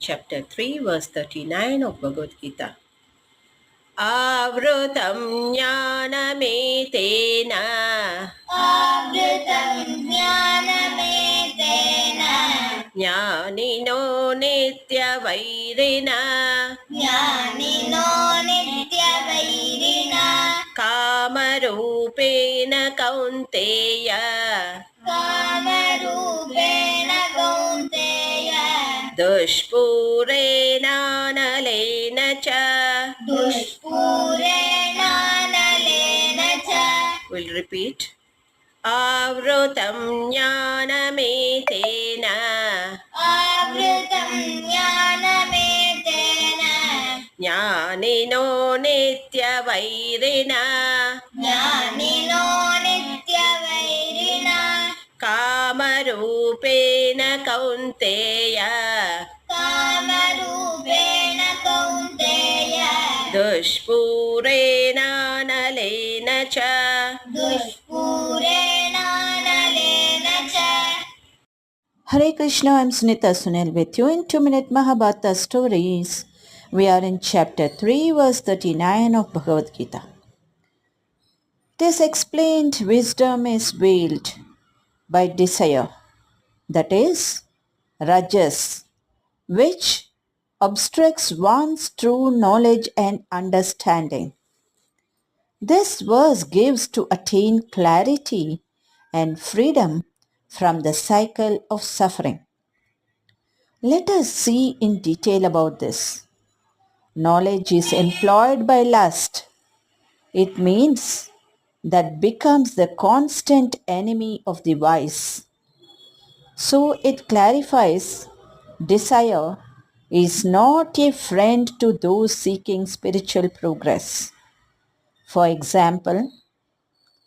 chapter 3, verse 39 of Bhagavad Gita. आवृतं ज्ञानमेतेन आवृतं ज्ञानमेतेन ज्ञानिनो नित्यवैरिणा ज्ञानिनो नित्यवैरिणा कामरूपेण कौन्तेय दुष्पूरेणानलेन च दुष्पूरेणानलेन च We'll repeat. आवृतं ज्ञानमेतेन आवृतं ज्ञानमेतेन ज्ञानिनो नित्यवैरिणा ज्ञानिनो नित्यवैरिणा कामरूपेण कौन्तेय कामरूपेण कौन्तेय दुष्पूरेणानलेन च दुष्पूरेणानलेन च Hare Krishna, I'm Sunita Sunil with you in 2 Minute Mahabharata Stories. We are in chapter 3, verse 39 of Bhagavad Gita. This explained wisdom is veiled by desire, that is, rajas, which obstructs one's true knowledge and understanding. This verse gives to attain clarity and freedom from the cycle of suffering. Let us see in detail about this. Knowledge is employed by lust. It means that becomes the constant enemy of the wise. So it clarifies desire is not a friend to those seeking spiritual progress. For example,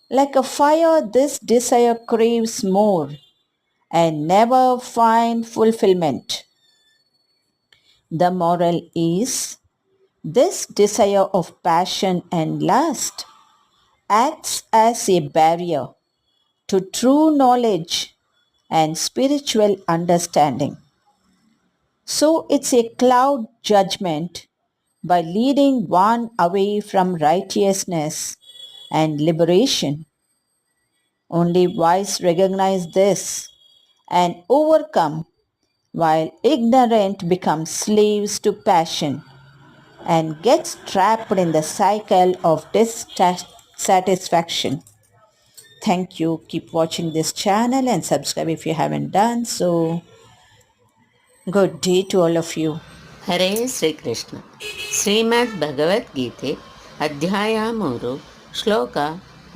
like a fire, this desire craves more and never find fulfillment. The moral is this desire of passion and lust acts as a barrier to true knowledge and spiritual understanding. So it's a cloud judgment by leading one away from righteousness and liberation. Only wise recognize this and overcome while ignorant become slaves to passion and gets trapped in the cycle of dissatisfaction Thank you. Keep watching this channel and subscribe if you haven't done so. Good day to all of you. ಹರೇ ಶ್ರೀಕೃಷ್ಣ ಶ್ರೀಮದ್ ಭಗವದ್ಗೀತೆ ಅಧ್ಯಾಯ ಮೂರು ಶ್ಲೋಕ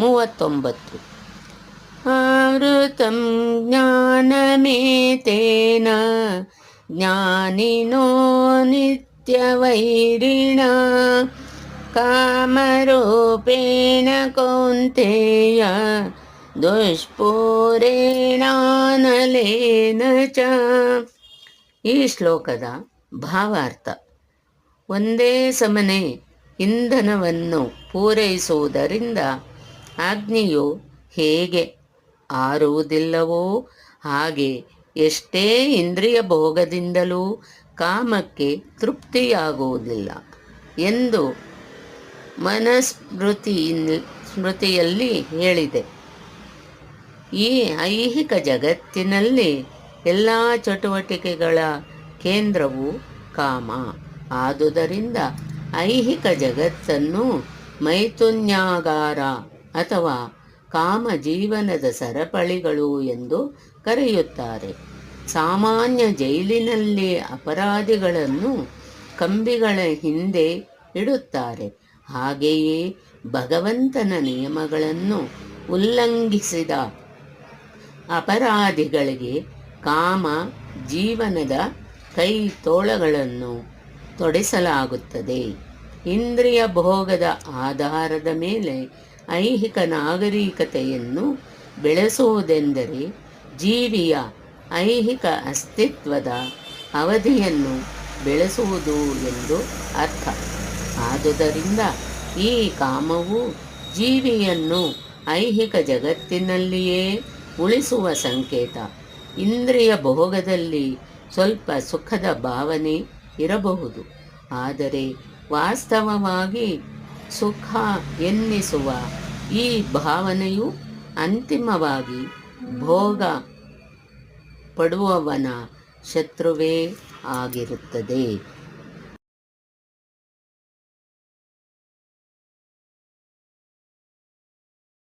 ಮೂವತ್ತೊಂಬತ್ತು ಆವೃತಂ ಜ್ಞಾನಮೇತೇನ ಜ್ಞಾನಿನೋ ನಿತ್ಯವೈರಿಣ ಕಾಮರೂಪೇಣ ಕೌಂತೆಯ ದುಷ್ಪೂರೇಣಾನಲೇನ ಚ ಈ ಶ್ಲೋಕದ ಭಾವಾರ್ಥ, ಒಂದೇ ಸಮನೆ ಇಂಧನವನ್ನು ಪೂರೈಸುವುದರಿಂದ ಅಗ್ನಿಯು ಹೇಗೆ ಆರುವುದಿಲ್ಲವೋ ಹಾಗೆ ಎಷ್ಟೇ ಇಂದ್ರಿಯ ಭೋಗದಿಂದಲೂ ಕಾಮಕ್ಕೆ ತೃಪ್ತಿಯಾಗುವುದಿಲ್ಲ ಎಂದು ಮನಸ್ಮೃತಿ ಸ್ಮೃತಿಯಲ್ಲಿ ಹೇಳಿದೆ. ಈ ಐಹಿಕ ಜಗತ್ತಿನಲ್ಲಿ ಎಲ್ಲ ಚಟುವಟಿಕೆಗಳ ಕೇಂದ್ರವು ಕಾಮ. ಆದುದರಿಂದ ಐಹಿಕ ಜಗತ್ತನ್ನು ಮೈಥುನ್ಯಾಗಾರ ಅಥವಾ ಕಾಮ ಜೀವನದ ಸರಪಳಿಗಳು ಎಂದು ಕರೆಯುತ್ತಾರೆ. ಸಾಮಾನ್ಯ ಜೈಲಿನಲ್ಲಿ ಅಪರಾಧಿಗಳನ್ನು ಕಂಬಿಗಳ ಹಿಂದೆ ಇಡುತ್ತಾರೆ. ಹಾಗೆಯೇ ಭಗವಂತನ ನಿಯಮಗಳನ್ನು ಉಲ್ಲಂಘಿಸಿದ ಅಪರಾಧಿಗಳಿಗೆ ಕಾಮ ಜೀವನದ ಕೈ ತೋಳಗಳನ್ನು ತೊಡಿಸಲಾಗುತ್ತದೆ. ಇಂದ್ರಿಯ ಭೋಗದ ಆಧಾರದ ಮೇಲೆ ಐಹಿಕ ನಾಗರಿಕತೆಯನ್ನು ಬೆಳೆಸುವುದೆಂದರೆ ಜೀವಿಯ ಐಹಿಕ ಅಸ್ತಿತ್ವದ ಅವಧಿಯನ್ನು ಬೆಳೆಸುವುದು ಎಂದು ಅರ್ಥ. ಆದುದರಿಂದ ಈ ಕಾಮವು ಜೀವಿಯನ್ನು ಐಹಿಕ ಜಗತ್ತಿನಲ್ಲಿಯೇ ಉಳಿಸುವ ಸಂಕೇತ. ಇಂದ್ರಿಯ ಭೋಗದಲ್ಲಿ ಸ್ವಲ್ಪ ಸುಖದ ಭಾವನೆ ಇರಬಹುದು. ಆದರೆ ವಾಸ್ತವವಾಗಿ ಸುಖ ಎನ್ನಿಸುವ ಈ ಭಾವನೆಯು ಅಂತಿಮವಾಗಿ ಭೋಗ ಪಡುವವನ ಶತ್ರುವೇ ಆಗಿರುತ್ತದೆ.